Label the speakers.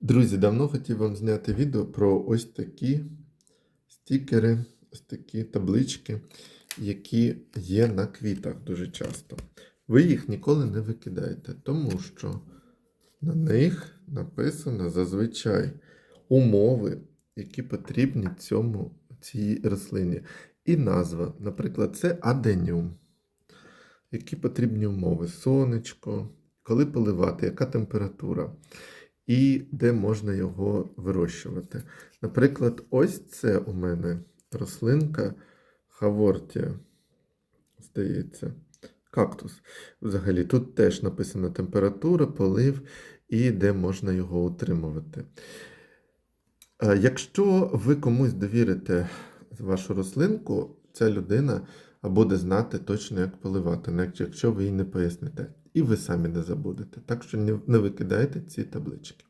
Speaker 1: Друзі, давно хотів вам зняти відео про ось такі стікери, ось такі таблички, які є на квітах дуже часто. Ви їх ніколи не викидаєте, тому що на них написано зазвичай умови, які потрібні цьому, цій рослині. І назва, наприклад, це аденіум. Які потрібні умови? Сонечко, коли поливати, яка температура, і де можна його вирощувати. Наприклад, ось це у мене рослинка Хавортія, здається, кактус. Взагалі, тут теж написана температура, полив і де можна його утримувати. Е, Якщо ви комусь довірите вашу рослинку, ця людина буде знати точно, як поливати, навіть якщо ви їй не поясните. І ви самі не забудете. Так що не- викидайте ці таблички.